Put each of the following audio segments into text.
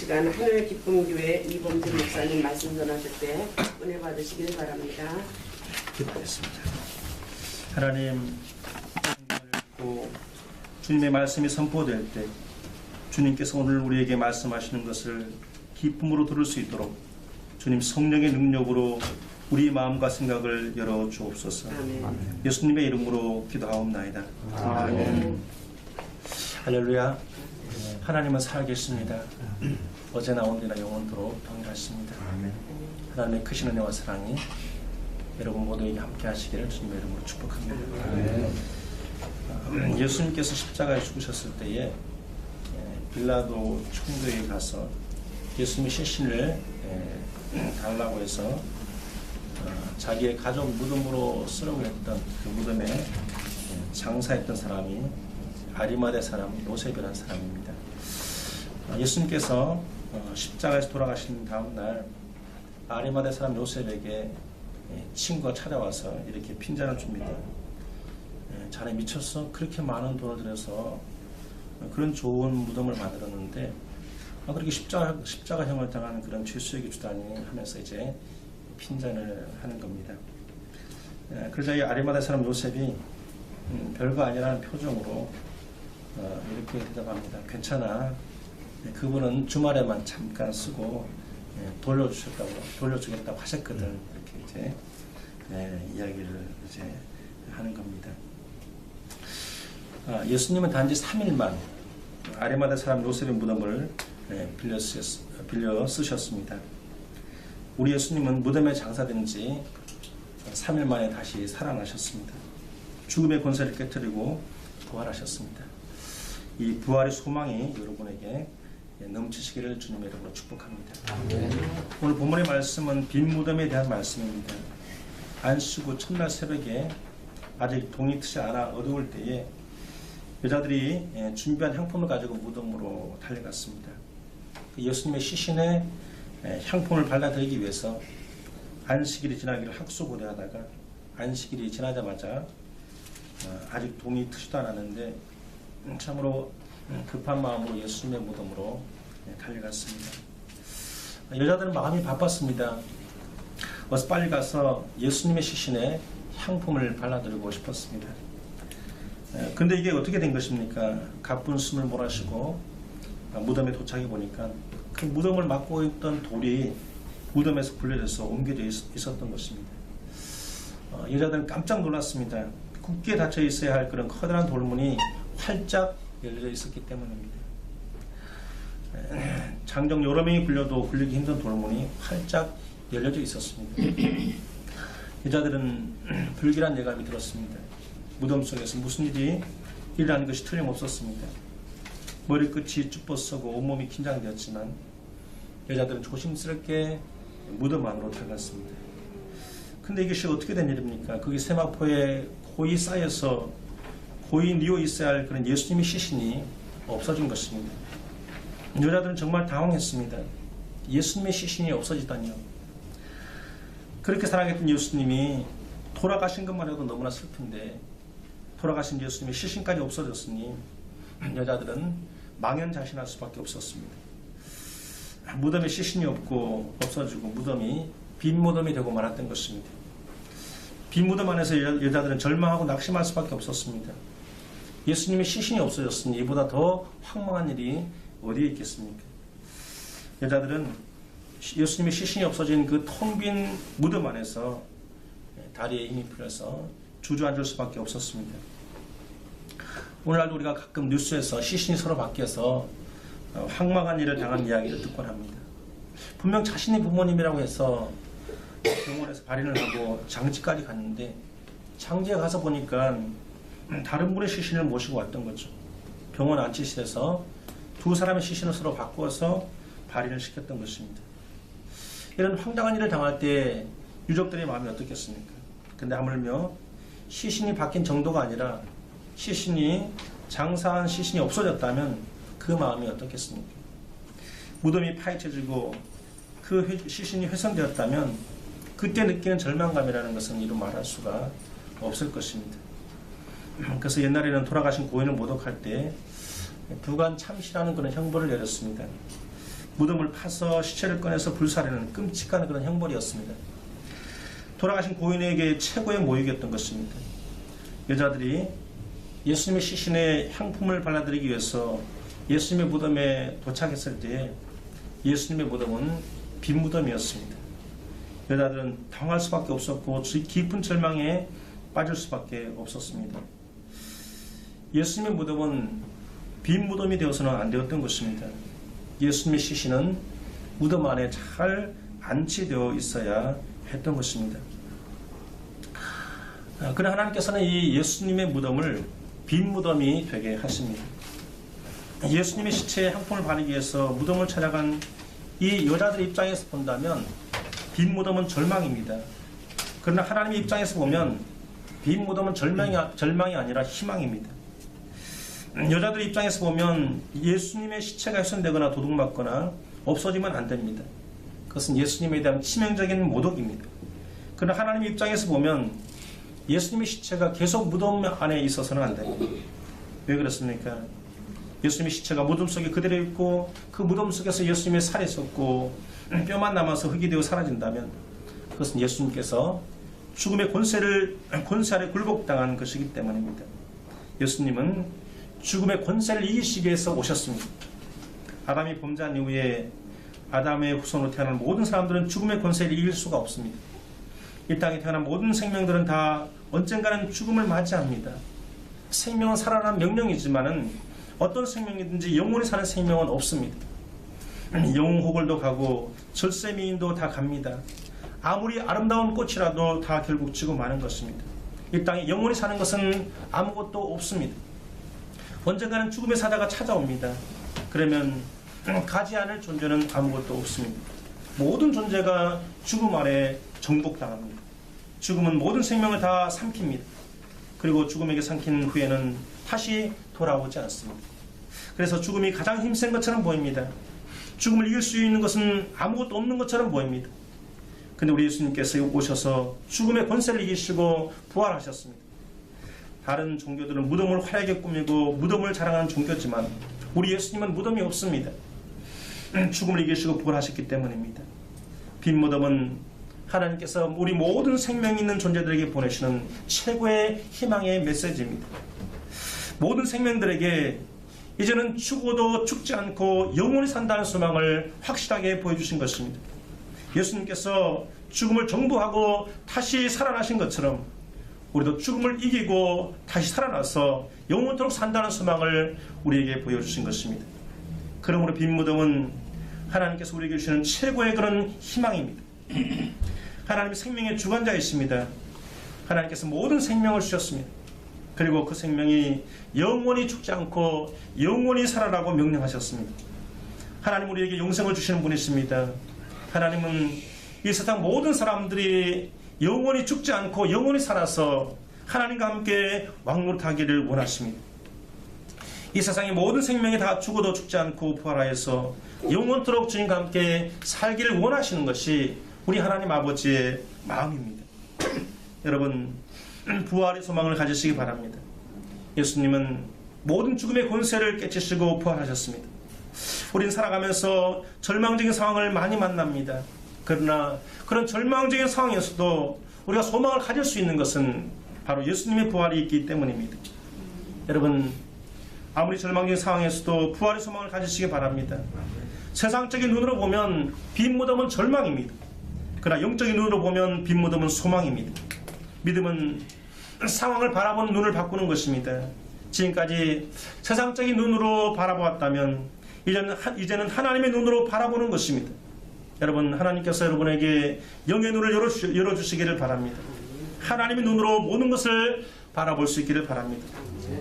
시간 하늘 기쁨 교회 이범진 목사님 말씀 전하실 때 은혜 받으시길 바랍니다. 기도하겠습니다. 하나님, 또 주님의 말씀이 선포될 때 주님께서 오늘 우리에게 말씀하시는 것을 기쁨으로 들을 수 있도록 주님 성령의 능력으로 우리 마음과 생각을 열어 주옵소서. 아멘. 예수님의 이름으로 기도하옵나이다. 아멘. 할렐루야. 하나님은 살아계십니다. 어제나 오늘이나 영원토록 동일하십니다. 하나님의 크신 은혜와 사랑이 여러분 모두에게 함께 하시기를 주님의 이름으로 축복합니다. 아, 예수님께서 십자가에 죽으셨을 때에 예, 빌라도 총독에 가서 예수님의 시신을 예, 달라고 해서 어, 자기의 가족 무덤으로 쓰려고 했던 그 무덤에 예, 장사했던 사람이 아리마대 사람 요셉이라는 사람입니다. 어, 예수님께서 어, 십자가에서 돌아가신 다음 날 아리마대 사람 요셉에게 예, 친구가 찾아와서 이렇게 핀잔을 줍니다. 예, 자네 미쳤어? 그렇게 많은 돈을 들여서 어, 그런 좋은 무덤을 만들었는데 아, 그렇게 십자가, 십자가형을 당하는 그런 죄수에게 주다니 하면서 이제 핀잔을 하는 겁니다. 예, 그러자 이 아리마대 사람 요셉이 음, 별거 아니라는 표정으로 어, 이렇게 대답합니다. 괜찮아. 예, 그분은 주말에만 잠깐 쓰고 예, 돌려주셨다고 돌려주겠다고 하셨거든. 이렇게 이제 예, 이야기를 이제 하는 겁니다. 아, 예수님은 단지 3일만 아리마다 사람 요셉의 무덤을 예, 빌려, 쓰셨, 빌려 쓰셨습니다. 우리 예수님은 무덤에 장사된 지 3일 만에 다시 살아나셨습니다. 죽음의 권세를 깨뜨리고 부활하셨습니다. 이 부활의 소망이 여러분에게 넘치시기를 주님의 이름으로 축복합니다. 오늘 본문의 말씀은 빈 무덤에 대한 말씀입니다. 안식구 첫날 새벽에 아직 동이 트지 않아 어두울 때에 여자들이 예, 준비한 향품을 가지고 무덤으로 달려갔습니다. 그 예수님의 시신에 예, 향품을 발라드리기 위해서 안식일이 지나기를 학수고대하다가 안식일이 지나자마자 어, 아직 동이 트지도 않았는데 음, 참으로 음, 급한 마음으로 예수님의 무덤으로 예, 달려갔습니다. 여자들은 마음이 바빴습니다. 어서 빨리 가서 예수님의 시신에 향품을 발라드리고 싶었습니다. 예, 근데 이게 어떻게 된 것입니까? 가쁜 숨을 몰아쉬고 아, 무덤에 도착해 보니까 그 무덤을 막고 있던 돌이 무덤에서 분리돼서 옮겨져 있- 있었던 것입니다. 어, 여자들은 깜짝 놀랐습니다. 굳게 닫혀 있어야 할 그런 커다란 돌문이 활짝 열려 있었기 때문입니다. 에, 장정 여러 명이 굴려도 굴리기 힘든 돌문이 활짝 열려져 있었습니다. 여자들은 불길한 예감이 들었습니다. 무덤 속에서 무슨 일이 일어나는 것이 틀림없었습니다. 머리끝이 쭈뼛서고 온몸이 긴장되었지만 여자들은 조심스럽게 무덤 안으로 들어갔습니다. 근데 이것이 어떻게 된 일입니까? 거기 세마포에 고이 쌓여서 고이 뉘어 있어야 할 그런 예수님의 시신이 없어진 것입니다. 여자들은 정말 당황했습니다. 예수님의 시신이 없어지다니요. 그렇게 사랑했던 예수님이 돌아가신 것만 해도 너무나 슬픈데 돌아가신 예수님의 시신까지 없어졌으니 여자들은 망연자실할 수밖에 없었습니다. 무덤에 시신이 없고 없어지고 무덤이 빈 무덤이 되고 말았던 것입니다. 빈 무덤 안에서 여- 여자들은 절망하고 낙심할 수밖에 없었습니다. 예수님의 시신이 없어졌으니 이보다 더 황망한 일이 어디에 있겠습니까? 여자들은 시- 예수님의 시신이 없어진 그 텅 빈 무덤 안에서 다리에 힘이 풀려서 주저앉을 수밖에 없었습니다. 오늘날도 우리가 가끔 뉴스에서 시신이 서로 바뀌어서 어, 황망한 일을 당한 이야기를 듣곤 합니다. 분명 자신의 부모님이라고 해서 병원에서 발인을 하고 장지까지 갔는데 장지에 가서 보니까 다른 분의 시신을 모시고 왔던 거죠. 병원 안치실에서 두 사람의 시신을 서로 바꾸어서 발인을 시켰던 것입니다. 이런 황당한 일을 당할 때 유족들의 마음이 어떻겠습니까? 근데 하물며 시신이 바뀐 정도가 아니라 시신이 장사한 시신이 없어졌다면 그 마음이 어떻겠습니까? 무덤이 파헤쳐지고 그 회- 시신이 훼손되었다면 그때 느끼는 절망감이라는 것은 이루 말할 수가 없을 것입니다. 그래서 옛날에는 돌아가신 고인을 모독할 때 두간 참시라는 그런 형벌을 내렸습니다. 무덤을 파서 시체를 꺼내서 불사르는 끔찍한 그런 형벌이었습니다. 돌아가신 고인에게 최고의 모욕이었던 것입니다. 여자들이 예수님의 시신에 향품을 발라드리기 위해서 예수님의 무덤에 도착했을 때 예수님의 무덤은 빈 무덤이었습니다. 여자들은 당할 수밖에 없었고 깊은 절망에 빠질 수밖에 없었습니다. 예수님의 무덤은 빈 무덤이 되어서는 안 되었던 것입니다. 예수님의 시신은 무덤 안에 잘 안치되어 있어야 했던 것입니다. 아, 그러나 하나님께서는 이 예수님의 무덤을 빈 무덤이 되게 하십니다. 예수님의 시체에 향품을 바르기 위해서 무덤을 찾아간 이 여자들 입장에서 본다면 빈 무덤은 절망입니다. 그러나 하나님의 입장에서 보면 빈 무덤은 절망이, 절망이 아니라 희망입니다. 여자들 입장에서 보면 예수님의 시체가 훼손되거나 도둑맞거나 없어지면 안 됩니다. 그것은 예수님에 대한 치명적인 모독입니다. 그러나 하나님 입장에서 보면 예수님의 시체가 계속 무덤 안에 있어서는 안 됩니다. 왜 그렇습니까? 예수님의 시체가 무덤 속에 그대로 있고 그 무덤 속에서 예수님의 살이 썩고 뼈만 남아서 흙이 되어 사라진다면 그것은 예수님께서 죽음의 권세를 권세 아래 굴복당한 것이기 때문입니다. 예수님은 죽음의 권세를 이기시기 위해서 오셨습니다. 아담이 범죄한 이후에 아담의 후손으로 태어난 모든 사람들은 죽음의 권세를 이길 수가 없습니다. 이 땅에 태어난 모든 생명들은 다 언젠가는 죽음을 맞이합니다. 생명은 살아난 명령이지만은 어떤 생명이든지 영원히 사는 생명은 없습니다. 영호글도 가고 절세미인도 다 갑니다. 아무리 아름다운 꽃이라도 다 결국 지고 마는 것입니다. 이 땅에 영원히 사는 것은 아무것도 없습니다. 언젠가는 죽음의 사자가 찾아옵니다. 그러면 가지 않을 존재는 아무것도 없습니다. 모든 존재가 죽음 아래 정복당합니다. 죽음은 모든 생명을 다 삼킵니다. 그리고 죽음에게 삼킨 후에는 다시 돌아오지 않습니다. 그래서 죽음이 가장 힘센 것처럼 보입니다. 죽음을 이길 수 있는 것은 아무것도 없는 것처럼 보입니다. 근데 우리 예수님께서 오셔서 죽음의 권세를 이기시고 부활하셨습니다. 다른 종교들은 무덤을 화려하게 꾸미고 무덤을 자랑하는 종교지만 우리 예수님은 무덤이 없습니다. 죽음을 이기시고 부활하셨기 때문입니다. 빈 무덤은 하나님께서 우리 모든 생명 있는 존재들에게 보내시는 최고의 희망의 메시지입니다. 모든 생명들에게 이제는 죽어도 죽지 않고 영원히 산다는 소망을 확실하게 보여주신 것입니다. 예수님께서 죽음을 정부하고 다시 살아나신 것처럼 우리도 죽음을 이기고 다시 살아나서 영원토록 산다는 소망을 우리에게 보여주신 것입니다. 그러므로 빈 무덤은 하나님께서 우리에게 주시는 최고의 그런 희망입니다. 하나님이 생명의 주관자이십니다. 하나님께서 모든 생명을 주셨습니다. 그리고 그 생명이 영원히 죽지 않고 영원히 살아라고 명령하셨습니다. 하나님 우리에게 영생을 주시는 분이십니다. 하나님은 이 세상 모든 사람들이 영원히 죽지 않고 영원히 살아서 하나님과 함께 왕노릇하기를 원하십니다. 이 세상의 모든 생명이 다 죽어도 죽지 않고 부활하여서 영원토록 주님과 함께 살기를 원하시는 것이 우리 하나님 아버지의 마음입니다. 여러분 부활의 소망을 가지시기 바랍니다. 예수님은 모든 죽음의 권세를 깨치시고 부활하셨습니다. 우린 살아가면서 절망적인 상황을 많이 만납니다. 그러나 그런 절망적인 상황에서도 우리가 소망을 가질 수 있는 것은 바로 예수님의 부활이 있기 때문입니다. 여러분 아무리 절망적인 상황에서도 부활의 소망을 가지시기 바랍니다. 세상적인 눈으로 보면 빈 무덤은 절망입니다. 그러나 영적인 눈으로 보면 빈 무덤은 소망입니다. 믿음은 상황을 바라보는 눈을 바꾸는 것입니다. 지금까지 세상적인 눈으로 바라보았다면 이제는, 이제는 하나님의 눈으로 바라보는 것입니다. 여러분 하나님께서 여러분에게 영의 눈을 열어주, 열어주시기를 바랍니다. 하나님의 눈으로 모든 것을 바라볼 수 있기를 바랍니다.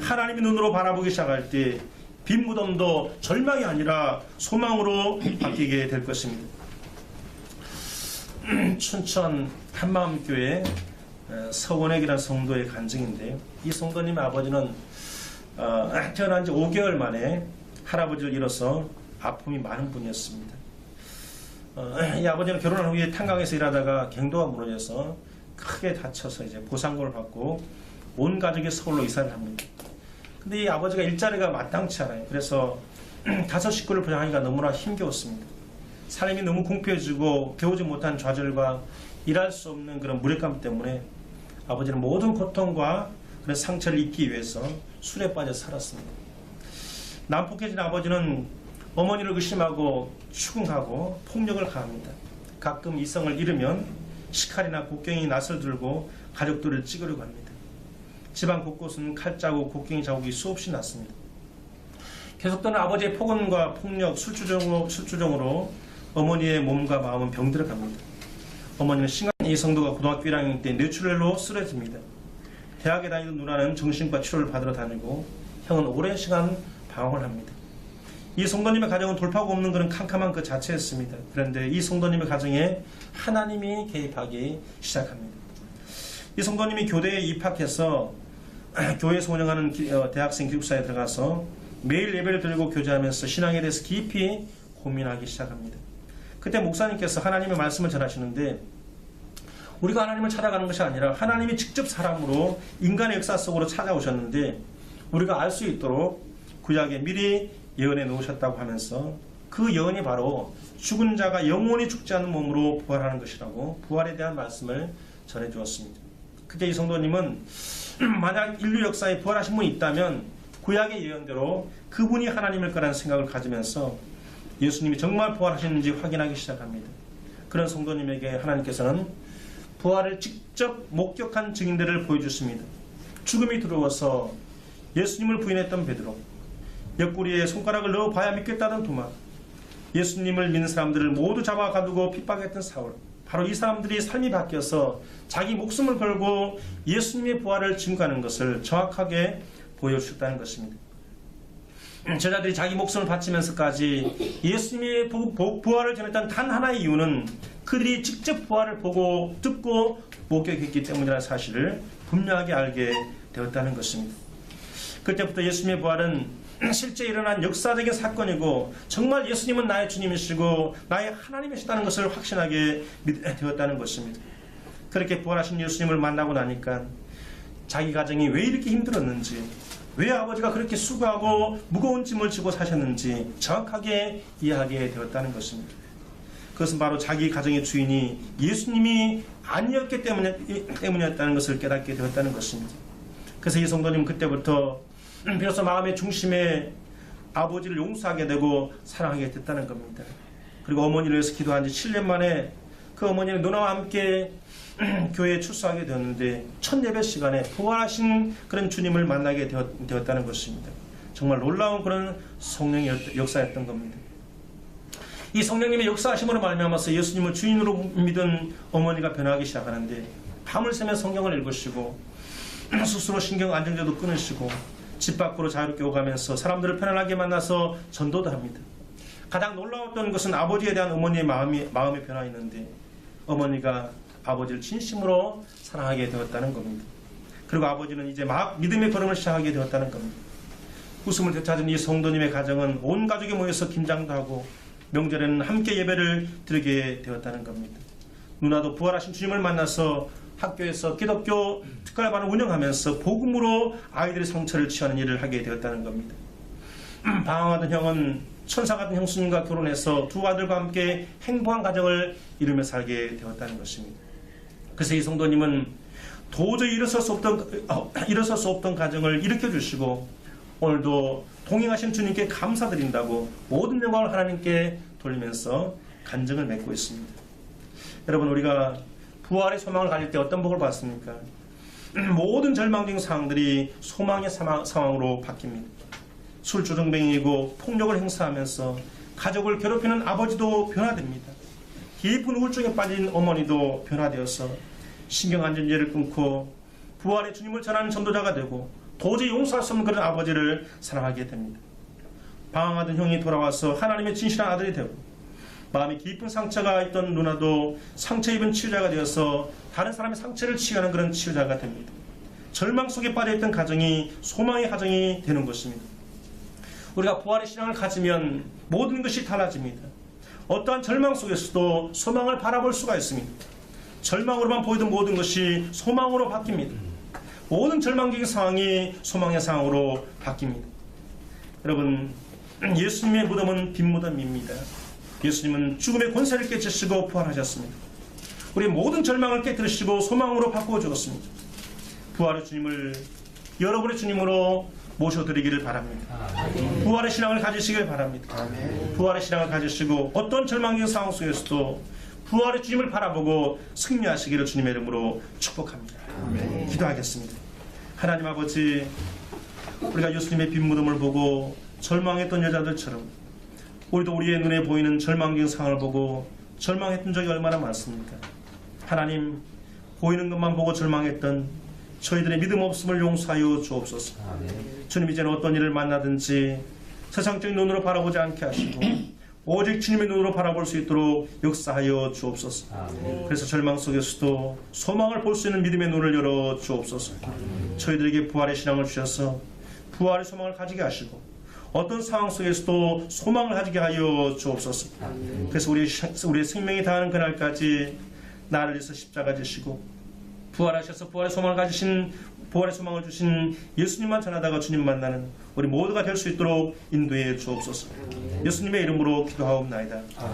하나님의 눈으로 바라보기 시작할 때 빈 무덤도 절망이 아니라 소망으로 바뀌게 될 것입니다. 춘천 한마음교회 서원액이라는 성도의 간증인데요. 이 성도님 아버지는 어, 태어난 지 5개월 만에 할아버지를 잃어서 아픔이 많은 분이었습니다. 어, 이 아버지는 결혼한 후에 탄강에서 일하다가 갱도가 무너져서 크게 다쳐서 이제 보상금을 받고 온 가족이 서울로 이사를 합니다. 근데 이 아버지가 일자리가 마땅치 않아요. 그래서 다섯 식구를 부양하기가 너무나 힘겨웠습니다. 삶이 너무 공포해지고 배우지 못한 좌절과 일할 수 없는 그런 무력감 때문에 아버지는 모든 고통과 그런 상처를 잊기 위해서 술에 빠져 살았습니다. 난폭해진 아버지는 어머니를 의심하고 추궁하고 폭력을 가합니다. 가끔 이성을 잃으면 시칼이나 곡괭이 낫을 들고 가족들을 찍으려고 합니다. 집안 곳곳은 칼자국, 곡괭이 자국이 수없이 났습니다. 계속되는 아버지의 폭언과 폭력, 술주정으로, 술주정으로 어머니의 몸과 마음은 병들어 갑니다. 어머니는 심각 이성도가 고등학교 1학년 때 뇌출혈로 쓰러집니다. 대학에 다니던 누나는 정신과 치료를 받으러 다니고 형은 오랜 시간 방황을 합니다. 이 성도님의 가정은 돌파구 없는 그런 캄캄한 그 자체였습니다. 그런데 이 성도님의 가정에 하나님이 개입하기 시작합니다. 이 성도님이 교대에 입학해서 교회에서 운영하는 기- 어, 대학생 기숙사에 들어가서 매일 예배를 드리고 교제하면서 신앙에 대해서 깊이 고민하기 시작합니다. 그때 목사님께서 하나님의 말씀을 전하시는데 우리가 하나님을 찾아가는 것이 아니라 하나님이 직접 사람으로 인간의 역사 속으로 찾아오셨는데 우리가 알 수 있도록 구약에 미리 예언해 놓으셨다고 하면서 그 예언이 바로 죽은 자가 영원히 죽지 않는 몸으로 부활하는 것이라고 부활에 대한 말씀을 전해 주었습니다. 그때 이 성도님은 만약 인류 역사에 부활하신 분이 있다면 구약의 예언대로 그분이 하나님일 거라는 생각을 가지면서 예수님이 정말 부활하셨는지 확인하기 시작합니다. 그런 성도님에게 하나님께서는 부활을 직접 목격한 증인들을 보여주십니다. 죽음이 들어와서 예수님을 부인했던 베드로, 옆구리에 손가락을 넣어 봐야 믿겠다던 도마, 예수님을 믿는 사람들을 모두 잡아 가두고 핍박했던 사울. 바로 이 사람들이 삶이 바뀌어서 자기 목숨을 걸고 예수님의 부활을 증거하는 것을 정확하게 보여주셨다는 것입니다. 제자들이 자기 목숨을 바치면서까지 예수님의 부활을 전했던 단 하나의 이유는 그들이 직접 부활을 보고 듣고 목격했기 때문이라는 사실을 분명하게 알게 되었다는 것입니다. 그때부터 예수님의 부활은 실제 일어난 역사적인 사건이고 정말 예수님은 나의 주님이시고 나의 하나님이시다는 것을 확신하게 되었다는 것입니다. 그렇게 부활하신 예수님을 만나고 나니까 자기 가정이 왜 이렇게 힘들었는지 왜 아버지가 그렇게 수고하고 무거운 짐을 지고 사셨는지 정확하게 이해하게 되었다는 것입니다. 그것은 바로 자기 가정의 주인이 예수님이 아니었기 때문에, 때문이었다는 것을 깨닫게 되었다는 것입니다. 그래서 이 성도님 그때부터 비로소 마음의 중심에 아버지를 용서하게 되고 사랑하게 됐다는 겁니다. 그리고 어머니를 위해서 기도한 지 7년 만에 그 어머니는 누나와 함께 교회에 출석하게 되었는데 첫 예배 시간에 부활하신 그런 주님을 만나게 되었, 되었다는 것입니다. 정말 놀라운 그런 성령의 역사였던 겁니다. 이 성령님의 역사하심으로 말미암아서 예수님을 주인으로 믿은 어머니가 변하기 시작하는데 밤을 새며 성경을 읽으시고 스스로 신경 안정제도 끊으시고 집 밖으로 자유롭게 오가면서 사람들을 편안하게 만나서 전도도 합니다. 가장 놀라웠던 것은 아버지에 대한 어머니의 마음이, 마음의 변화였는데 어머니가 아버지를 진심으로 사랑하게 되었다는 겁니다. 그리고 아버지는 이제 막 믿음의 걸음을 시작하게 되었다는 겁니다. 웃음을 되찾은 이 성도님의 가정은 온 가족이 모여서 김장도 하고 명절에는 함께 예배를 드리게 되었다는 겁니다. 누나도 부활하신 주님을 만나서 학교에서 기독교 특갈반을 운영하면서 복음으로 아이들의 상처를 치유하는 일을 하게 되었다는 겁니다. 방황하던 형은 천사 같은 형수님과 결혼해서 두 아들과 함께 행복한 가정을 이루며 살게 되었다는 것입니다. 그래서 이 성도님은 도저히 일어설 수 없던 어, 일어설 수 없던 가정을 일으켜 주시고 오늘도 동행하신 주님께 감사드린다고 모든 영광을 하나님께 돌리면서 간증을 맺고 있습니다. 여러분 우리가 부활의 소망을 가질 때 어떤 복을 받습니까? 모든 절망적인 상황들이 소망의 상황, 상황으로 바뀝니다. 술주정뱅이고 폭력을 행사하면서 가족을 괴롭히는 아버지도 변화됩니다. 깊은 우울증에 빠진 어머니도 변화되어서 신경안전제를 끊고 부활의 주님을 전하는 전도자가 되고 도저히 용서할 수 없는 그런 아버지를 사랑하게 됩니다. 방황하던 형이 돌아와서 하나님의 진실한 아들이 되고 마음이 깊은 상처가 있던 누나도 상처 입은 치유자가 되어서 다른 사람의 상처를 치유하는 그런 치유자가 됩니다. 절망 속에 빠져있던 가정이 소망의 가정이 되는 것입니다. 우리가 부활의 신앙을 가지면 모든 것이 달라집니다. 어떠한 절망 속에서도 소망을 바라볼 수가 있습니다. 절망으로만 보이던 모든 것이 소망으로 바뀝니다. 모든 절망적인 상황이 소망의 상황으로 바뀝니다. 여러분, 예수님의 무덤은 빈 무덤입니다. 예수님은 죽음의 권세를 깨치시고 부활하셨습니다. 우리 모든 절망을 깨뜨리시고 소망으로 바꾸어 주었습니다. 부활의 주님을 여러분의 주님으로 모셔드리기를 바랍니다. 부활의 신앙을 가지시길 바랍니다. 부활의 신앙을 가지시고 어떤 절망적인 상황 속에서도 부활의 주님을 바라보고 승리하시기를 주님의 이름으로 축복합니다. 기도하겠습니다. 하나님 아버지, 우리가 예수님의 빈 무덤을 보고 절망했던 여자들처럼 우리도 우리의 눈에 보이는 절망적인 상황을 보고 절망했던 적이 얼마나 많습니까? 하나님, 보이는 것만 보고 절망했던 저희들의 믿음 없음을 용서하여 주옵소서. 주님 이제는 어떤 일을 만나든지 세상적인 눈으로 바라보지 않게 하시고 오직 주님의 눈으로 바라볼 수 있도록 역사하여 주옵소서. 그래서 절망 속에서도 소망을 볼 수 있는 믿음의 눈을 열어 주옵소서. 저희들에게 부활의 신앙을 주셔서 부활의 소망을 가지게 하시고 어떤 상황 속에서도 소망을 가지게 하여 주옵소서. 그래서 우리 우리의 생명이 다하는 그날까지 나를 위해서 십자가 지시고 부활하셔서 부활의 소망을 가지신 부활의 소망을 주신 예수님만 전하다가 주님 만나는 우리 모두가 될 수 있도록 인도해 주옵소서. 예수님의 이름으로 기도하옵나이다.